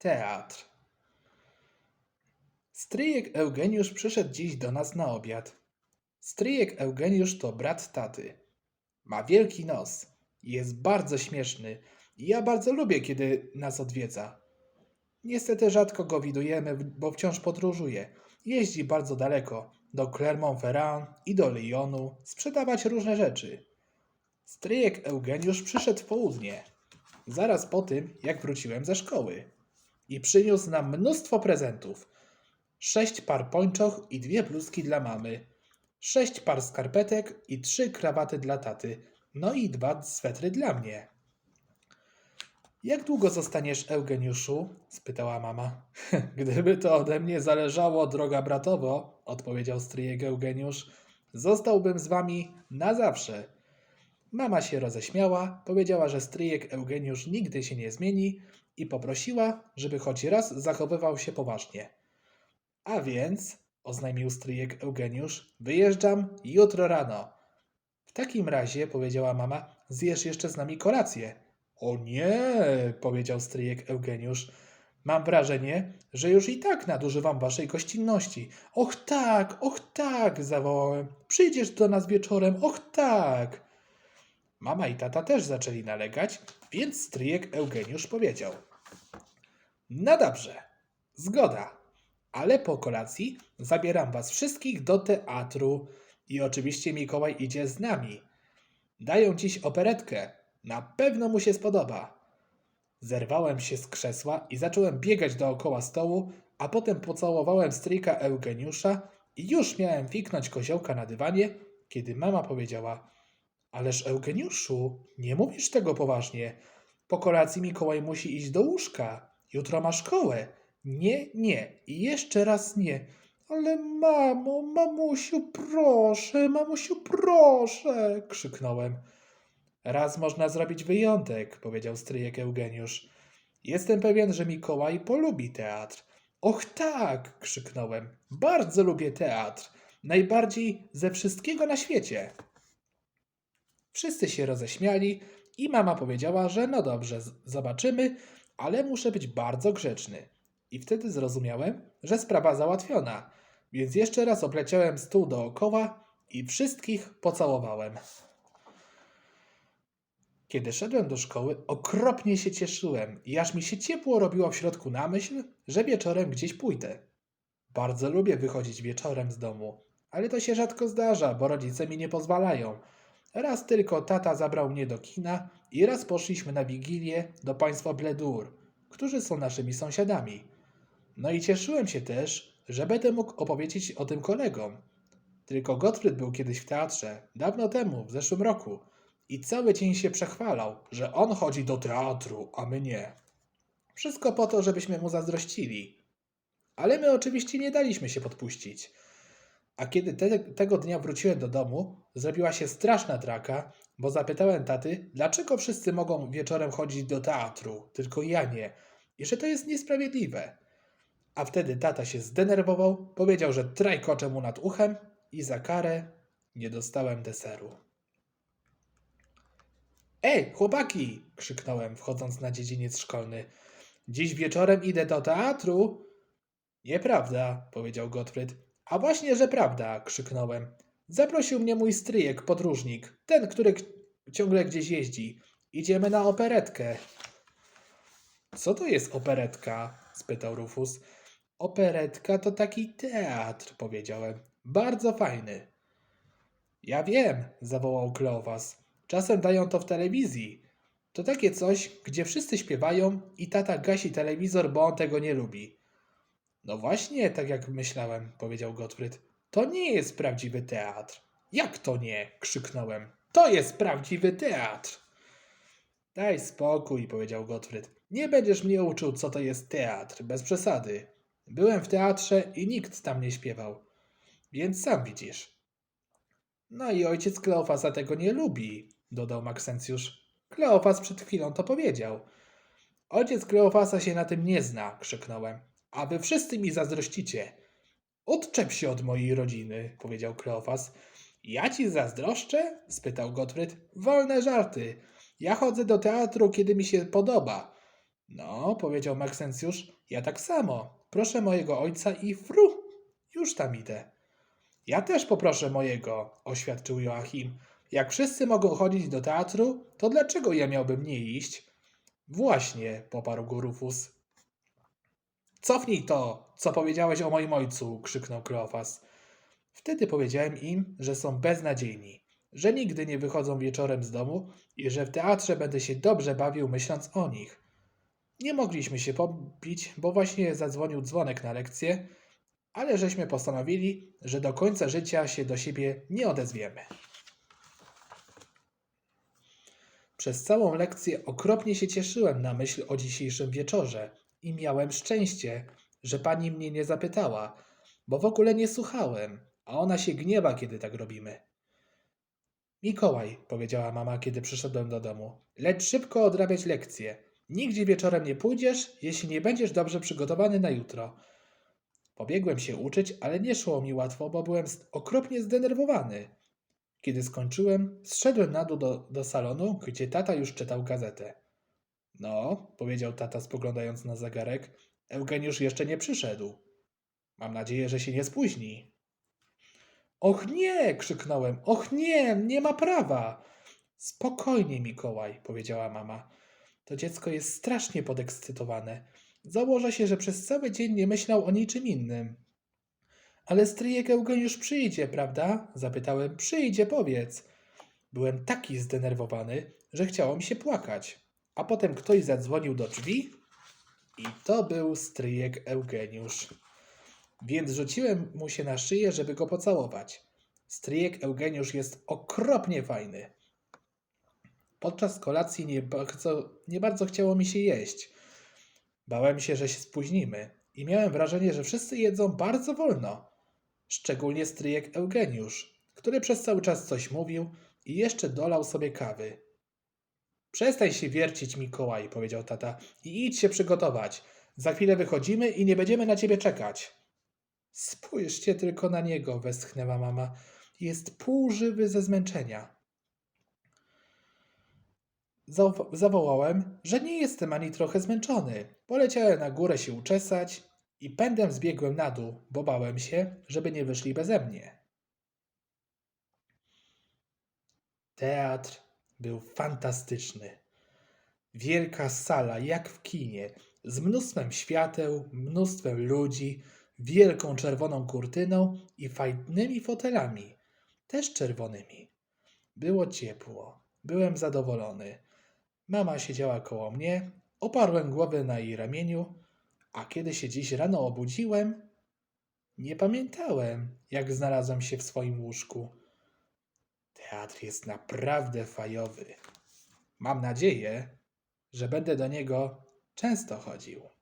Teatr. Stryjek Eugeniusz przyszedł dziś do nas na obiad. Stryjek Eugeniusz to brat taty. Ma wielki nos. Jest bardzo śmieszny i ja bardzo lubię, kiedy nas odwiedza. Niestety rzadko go widujemy, bo wciąż podróżuje. Jeździ bardzo daleko, do Clermont-Ferrand i do Lyonu, sprzedawać różne rzeczy. Stryjek Eugeniusz przyszedł w południe, zaraz po tym, jak wróciłem ze szkoły. I przyniósł nam mnóstwo prezentów. Sześć par pończoch i dwie bluzki dla mamy. Sześć par skarpetek i trzy krawaty dla taty. No i dwa swetry dla mnie. Jak długo zostaniesz, Eugeniuszu? spytała mama. Gdyby to ode mnie zależało, droga bratowo, odpowiedział stryjek Eugeniusz, zostałbym z wami na zawsze. Mama się roześmiała, powiedziała, że stryjek Eugeniusz nigdy się nie zmieni i poprosiła, żeby choć raz zachowywał się poważnie. A więc, oznajmił stryjek Eugeniusz, wyjeżdżam jutro rano. W takim razie, powiedziała mama, zjesz jeszcze z nami kolację. O nie, powiedział stryjek Eugeniusz. Mam wrażenie, że już i tak nadużywam waszej gościnności. Och tak, och tak, zawołałem. Przyjdziesz do nas wieczorem, och tak. Mama i tata też zaczęli nalegać, więc stryjek Eugeniusz powiedział. No dobrze, zgoda, ale po kolacji zabieram was wszystkich do teatru i oczywiście Mikołaj idzie z nami. Dają dziś operetkę, na pewno mu się spodoba. Zerwałem się z krzesła i zacząłem biegać dookoła stołu, a potem pocałowałem stryjka Eugeniusza i już miałem fiknąć koziołka na dywanie, kiedy mama powiedziała: Ależ Eugeniuszu, nie mówisz tego poważnie. Po kolacji Mikołaj musi iść do łóżka. Jutro ma szkołę. Nie, nie i jeszcze raz nie. Ale mamo, mamusiu, proszę, mamusiu, proszę, krzyknąłem. Raz można zrobić wyjątek, powiedział stryjek Eugeniusz. Jestem pewien, że Mikołaj polubi teatr. Och tak, krzyknąłem. Bardzo lubię teatr. Najbardziej ze wszystkiego na świecie. Wszyscy się roześmiali i mama powiedziała, że no dobrze, zobaczymy, ale muszę być bardzo grzeczny. I wtedy zrozumiałem, że sprawa załatwiona, więc jeszcze raz opleciałem stół dookoła i wszystkich pocałowałem. Kiedy szedłem do szkoły, okropnie się cieszyłem i aż mi się ciepło robiło w środku na myśl, że wieczorem gdzieś pójdę. Bardzo lubię wychodzić wieczorem z domu, ale to się rzadko zdarza, bo rodzice mi nie pozwalają. Raz tylko tata zabrał mnie do kina i raz poszliśmy na wigilię do państwa Bledur, którzy są naszymi sąsiadami. No i cieszyłem się też, że będę mógł opowiedzieć o tym kolegom. Tylko Gottfried był kiedyś w teatrze, dawno temu, w zeszłym roku, i cały dzień się przechwalał, że on chodzi do teatru, a my nie. Wszystko po to, żebyśmy mu zazdrościli. Ale my oczywiście nie daliśmy się podpuścić. A kiedy te, tego dnia wróciłem do domu, zrobiła się straszna draka, bo zapytałem taty, dlaczego wszyscy mogą wieczorem chodzić do teatru, tylko ja nie, i że to jest niesprawiedliwe. A wtedy tata się zdenerwował, powiedział, że trajkocze mu nad uchem i za karę nie dostałem deseru. Ej, chłopaki! krzyknąłem, wchodząc na dziedziniec szkolny. Dziś wieczorem idę do teatru. Nieprawda, powiedział Gottfried. A właśnie, że prawda, krzyknąłem. Zaprosił mnie mój stryjek, podróżnik, ten, który ciągle gdzieś jeździ. Idziemy na operetkę. Co to jest operetka? spytał Rufus. Operetka to taki teatr, powiedziałem. Bardzo fajny. Ja wiem, zawołał Kleofas. Czasem dają to w telewizji. To takie coś, gdzie wszyscy śpiewają i tata gasi telewizor, bo on tego nie lubi. No właśnie, tak jak myślałem, powiedział Gottfried. To nie jest prawdziwy teatr. Jak to nie? krzyknąłem. To jest prawdziwy teatr. Daj spokój, powiedział Gottfried. Nie będziesz mnie uczył, co to jest teatr, bez przesady. Byłem w teatrze i nikt tam nie śpiewał. Więc sam widzisz. No i ojciec Kleofasa tego nie lubi, dodał Maksencjusz. Kleofas przed chwilą to powiedział. Ojciec Kleofasa się na tym nie zna, krzyknąłem. A wy wszyscy mi zazdrościcie. Odczep się od mojej rodziny, powiedział Kleofas. Ja ci zazdroszczę? spytał Gottfried. Wolne żarty. Ja chodzę do teatru, kiedy mi się podoba. No, powiedział Maksencjusz, ja tak samo. Proszę mojego ojca i fru, już tam idę. Ja też poproszę mojego, oświadczył Joachim. Jak wszyscy mogą chodzić do teatru, to dlaczego ja miałbym nie iść? Właśnie, poparł go Rufus. Cofnij to, co powiedziałeś o moim ojcu, krzyknął Kleofas. Wtedy powiedziałem im, że są beznadziejni, że nigdy nie wychodzą wieczorem z domu i że w teatrze będę się dobrze bawił myśląc o nich. Nie mogliśmy się pobić, bo właśnie zadzwonił dzwonek na lekcję, ale żeśmy postanowili, że do końca życia się do siebie nie odezwiemy. Przez całą lekcję okropnie się cieszyłem na myśl o dzisiejszym wieczorze i miałem szczęście, że pani mnie nie zapytała, bo w ogóle nie słuchałem, a ona się gniewa, kiedy tak robimy. Mikołaj, powiedziała mama, kiedy przyszedłem do domu, leć szybko odrabiać lekcje. Nigdzie wieczorem nie pójdziesz, jeśli nie będziesz dobrze przygotowany na jutro. Pobiegłem się uczyć, ale nie szło mi łatwo, bo byłem okropnie zdenerwowany. Kiedy skończyłem, zszedłem na dół do, do salonu, gdzie tata już czytał gazetę. No, powiedział tata, spoglądając na zegarek, Eugeniusz jeszcze nie przyszedł. Mam nadzieję, że się nie spóźni. Och nie! krzyknąłem. Och nie, nie ma prawa. Spokojnie, Mikołaj, powiedziała mama. To dziecko jest strasznie podekscytowane. Założę się, że przez cały dzień nie myślał o niczym innym. Ale stryjek Eugeniusz przyjdzie, prawda? Zapytałem. Przyjdzie, powiedz. Byłem taki zdenerwowany, że chciało mi się płakać. A potem ktoś zadzwonił do drzwi i to był stryjek Eugeniusz. Więc rzuciłem mu się na szyję, żeby go pocałować. Stryjek Eugeniusz jest okropnie fajny. Podczas kolacji nie bardzo, nie bardzo chciało mi się jeść. Bałem się, że się spóźnimy i miałem wrażenie, że wszyscy jedzą bardzo wolno. Szczególnie stryjek Eugeniusz, który przez cały czas coś mówił i jeszcze dolał sobie kawy. Przestań się wiercić, Mikołaj, powiedział tata, i idź się przygotować. Za chwilę wychodzimy i nie będziemy na ciebie czekać. Spójrzcie tylko na niego, westchnęła mama. Jest półżywy ze zmęczenia. Zaw- zawołałem, że nie jestem ani trochę zmęczony. Poleciałem na górę się uczesać i pędem zbiegłem na dół, bo bałem się, żeby nie wyszli beze mnie. Teatr był fantastyczny. Wielka sala, jak w kinie, z mnóstwem świateł, mnóstwem ludzi, wielką czerwoną kurtyną i fajnymi fotelami, też czerwonymi. Było ciepło, byłem zadowolony. Mama siedziała koło mnie, oparłem głowę na jej ramieniu, a kiedy się dziś rano obudziłem, nie pamiętałem, jak znalazłem się w swoim łóżku. Teatr jest naprawdę fajowy. Mam nadzieję, że będę do niego często chodził.